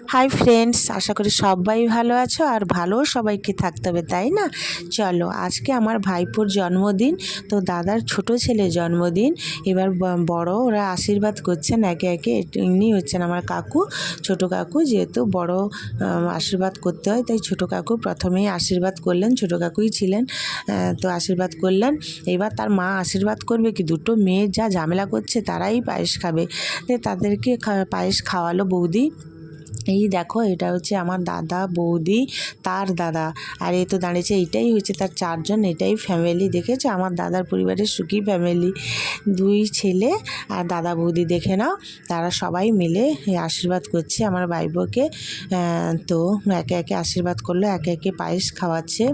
Hi friends আশা করি সবাই ভালো আছো আর ভালো সবাইকে থাকতে হবে, তাই না? চলো, আজকে আমার ভাইপোর জন্মদিন, তো দাদার ছোট ছেলে জন্মদিন। এবার বড় ওরা আশীর্বাদ করছেন, একে একে ইনি হচ্ছেন আমার কাকু, ছোট কাকু যেহেতু বড় আশীর্বাদ করতে হয়, তাই ছোট কাকু প্রথমেই আশীর্বাদ করলেন, ছোট কাকুই ছিলেন তো আশীর্বাদ করলেন। এবার তার মা আশীর্বাদ করবে কি, দুটো মেয়ে যা ঝামেলা করছে তারাই পায়েস খাবে। তাদেরকে পায়েস খাওয়ালো বৌদি। এই দেখো, এটা হচ্ছে আমার দাদা, বৌদি, তার দাদা। আর এ তো দাঁড়িয়েছে, এইটাই হচ্ছে তার চারজন, এটাই ফ্যামিলি দেখেছে? আমার দাদার পরিবারের সুখী ফ্যামিলি দুই ছেলে আর দাদা, বৌদি, দেখে নাও, তারা সবাই মিলে আশীর্বাদ করছে আমার ভাইবোকে। তো একে একে আশীর্বাদ করল, একে একে পায়েস খাওয়াচ্ছে।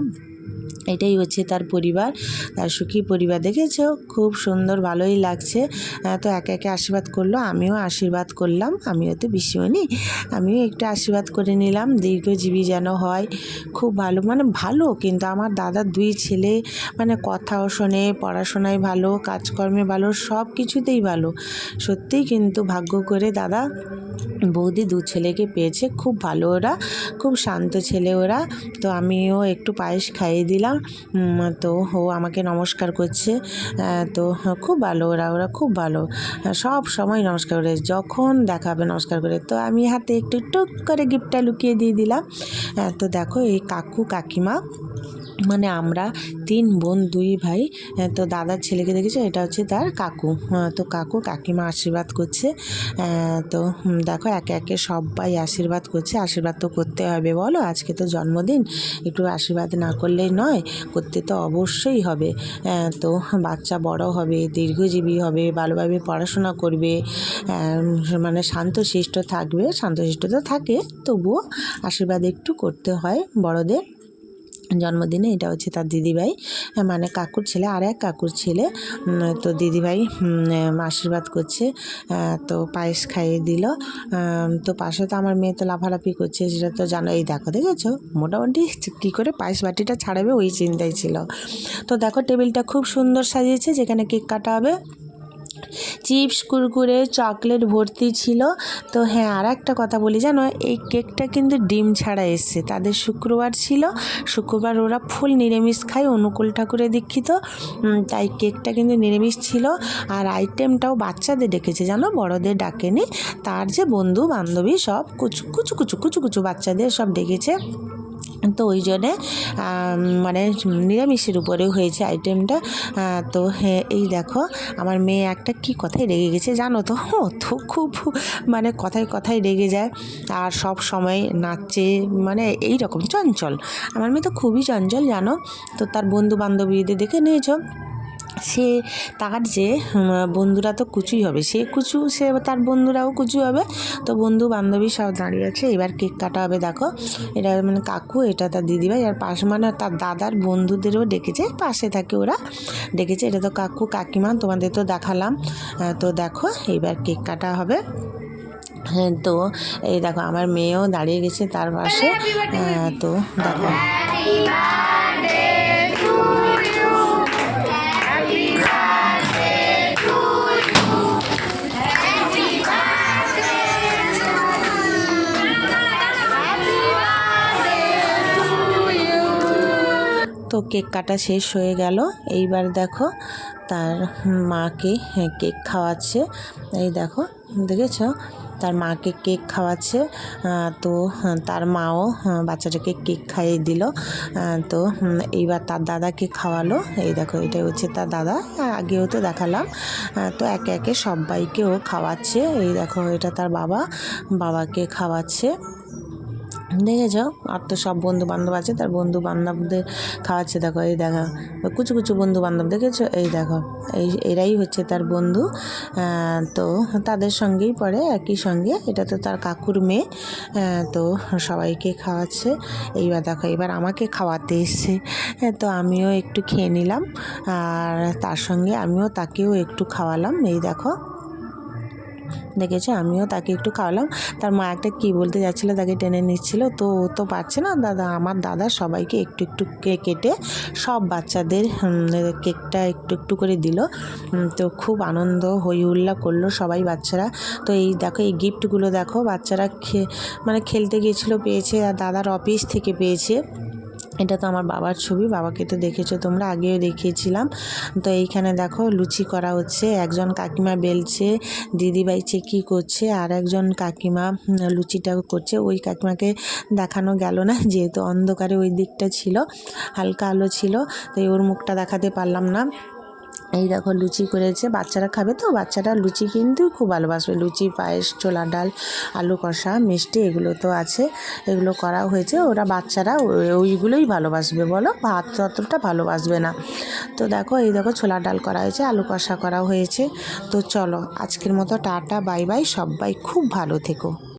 এটাই হচ্ছে তার পরিবার, তার সুখী পরিবার। দেখেছ? খুব সুন্দর, ভালোই লাগছে। তো একে একে আশীর্বাদ করল, আমিও আশীর্বাদ করলাম। আমিও তো বিশ্বনি আমিও একটু আশীর্বাদ করে নিলাম। দীর্ঘজীবী যেন হয়, খুব ভালো মানে ভালো। কিন্তু আমার দাদার দুই ছেলে মানে কথাও শোনে, পড়াশোনায় ভালো, কাজকর্মে ভালো সব কিছুতেই ভালো। সত্যিই কিন্তু ভাগ্য করে দাদা বৌদি দু ছেলেকে পেয়েছে, খুব ভালো ওরা, খুব শান্ত ছেলে ওরা। তো আমিও একটু পায়েস খাইয়ে দিলাম। তো ও আমাকে নমস্কার করছে। তো খুব ভালো ওরা ওরা খুব ভালো। সব সময় নমস্কার করে, যখন দেখাবে নমস্কার করে। তো আমি হাতে একটু টুক করে গিফটটা লুকিয়ে দিয়ে দিলাম। তো দেখো এই কাকু কাকিমা। মানে আমরা তিন বোন, দুই ভাই তো দাদার ছেলেকে দেখেছ? এটা হচ্ছে তার কাকু। তো কাকু কাকিমা আশীর্বাদ করছে। তো দেখো একে একে সবাই আশীর্বাদ করছে। আশীর্বাদ তো করতে হবে বলো, আজকে তো জন্মদিন। একটু আশীর্বাদ না করলেই নয়, করতে তো অবশ্যই হবে। তো বাচ্চা বড় হবে, দীর্ঘজীবী হবে, ভালোভাবে পড়াশোনা করবে মানে শান্তশিষ্ট থাকবে। শান্তশিষ্ট তো থাকে, তবুও আশীর্বাদ একটু করতে হয় বড়দের। জন্মদিনে, এটা হচ্ছে তার দিদিভাই মানে কাকুর ছেলে, আর এক কাকুর ছেলে। তো দিদিভাই আশীর্বাদ করছে তো পায়েস খাইয়ে দিল। তো পাশে তো আমার মেয়ে তো লাফালাফি করছে, সেটা তো জানো, এই দেখো, দেখেছ? মোটামুটি কী করে পায়েস বাটিটা ছাড়াবে, ওই চিন্তাই ছিল। তো দেখো, টেবিলটা খুব সুন্দর সাজিয়েছে, যেখানে কেক কাটা হবে। চিপস, কুরকুরে, চকলেট ভর্তি ছিল। তো হ্যাঁ আর একটা কথা বলি, জানো? এই কেকটা কিন্তু ডিম ছাড়া এসছে। তাদের শুক্রবার ছিল। শুক্রবার ওরা ফুল নিরামিষ খায়, অনুকূল ঠাকুরের দীক্ষিত। তাই কেকটা কিন্তু নিরামিষ ছিল। আর আইটেমটাও বাচ্চাদের ডেকেছে, জানো? বড়দের ডাকেনি। তার যে বন্ধু বান্ধবী সব কুচু কুচু কুচু কুচু কুচু বাচ্চাদের সব ডেকেছে। তো ওই জন্যে মানে নিরামিষের উপরেও হয়েছে আইটেমটা তো হ্যাঁ এই দেখো, আমার মেয়ে একটা কি কথায় রেগে গেছে জানো তো? ও তো খুব মানে কথায় কথায় রেগে যায় আর সব সময় নাচছে মানে এই রকম চঞ্চল। আমার মেয়ে তো খুবই চঞ্চল জানো? তো তার বন্ধু বান্ধবীদের দেখে নিয়েছো। সে তার যে বন্ধুরা তো কুচুই হবে। সে কুচু সে তার বন্ধুরাও কুচু হবে। তো বন্ধু বান্ধবী সব দাঁড়িয়ে আছে। এবার কেক কাটা হবে দেখো। এটা মানে কাকু এটা তার দিদিভাই। আর পাশে মানে তার দাদার বন্ধুদেরও ডেকেছে। পাশে থাকে ওরা। ডেকেছে এটা তো কাকু কাকিমা তোমাদের তো দেখালাম। তো দেখো এবার কেক কাটা হবে। হ্যাঁ তো এই দেখো আমার মেয়েও দাঁড়িয়ে গেছে তার পাশে। তো দেখো। তো কেক কাটা শেষ হয়ে গেল। এইবার দেখো তার মাকে হ্যাঁ, কেক খাওয়াচ্ছে। এই দেখো দেখেছ? তার মাকে কেক খাওয়াচ্ছে। তো তার মাও বাচ্চাটাকে কেক খাইয়ে দিল। তো এইবার তার দাদাকে খাওয়ালো। এই দেখো এটাই হচ্ছে তার দাদা। আগেও তো দেখালাম। তো একে একে সবাইকে ও খাওয়াচ্ছে। এই দেখো এটা তার বাবা। বাবাকে খাওয়াচ্ছে। দেখেছ আর তো সব বন্ধু বান্ধব আছে তার বন্ধু বান্ধবদের খাওয়াচ্ছে। দেখো এই দেখো কুচু কুচু বন্ধু বান্ধব দেখেছ? এই দেখো এই এরাই হচ্ছে তার বন্ধু। তো তাদের সঙ্গেই পড়ে একই সঙ্গে। এটা তো তার কাকুর মেয়ে। তো সবাইকে খাওয়াচ্ছে। এইবার দেখো এবার আমাকে খাওয়াতে এসছে। হ্যাঁ, তো আমিও একটু খেয়ে নিলাম। আর তার সঙ্গে আমিও তাকেও একটু খাওয়ালাম। এই দেখো দেখেছে, আমিও তাকে একটু খাওয়ালাম। তার মা একটা কী বলতে যাচ্ছিল, তাকে টেনে নিচ্ছিল। তো ও তো পারছে না। দাদা, আমার দাদা সবাইকে একটু একটু কেটে সব বাচ্চাদের কেকটা একটু একটু করে দিল। তো খুব আনন্দ হই হুল্লা করল সবাই বাচ্চারা। তো এই দেখো, এই গিফটগুলো দেখো, বাচ্চারা খে মানে খেলতে গিয়েছিল, পেয়েছে। আর দাদার অফিস থেকে পেয়েছে। এটা তো আমার বাবার ছবি, বাবাকে তো দেখেছ তোমরা, আগেও দেখিয়েছিলাম। তো এইখানে দেখো লুচি করা হচ্ছে, একজন কাকিমা বেলছে, দিদিভাই চেকি করছে, আর একজন কাকিমা লুচিটা করছে। ওই কাকিমাকে দেখানো গেল না, যেহেতু অন্ধকারে ওই দিকটা ছিল, হালকা আলো ছিল, তাই ওর মুখটা দেখাতে পারলাম না। এই দেখো লুচি করেছে, বাচ্চারা খাবে তো? বাচ্চারা লুচি কিন্তু খুব ভালোবাসবে। লুচি, পায়েস, ছোলা, ডাল, আলু কষা, মিষ্টি, এগুলো তো আছে। এগুলো করা হয়েছে। ওরা বাচ্চারা ওইগুলোই ভালোবাসবে, বলো? ভাত ততটা ভালোবাসবে না। তো দেখো, এই দেখো ছোলা, ডাল করা হয়েছে, আলু কষা করা হয়েছে। তো চলো, আজকের মতো টাটা, বাই বাই, সবাই খুব ভালো থেকো।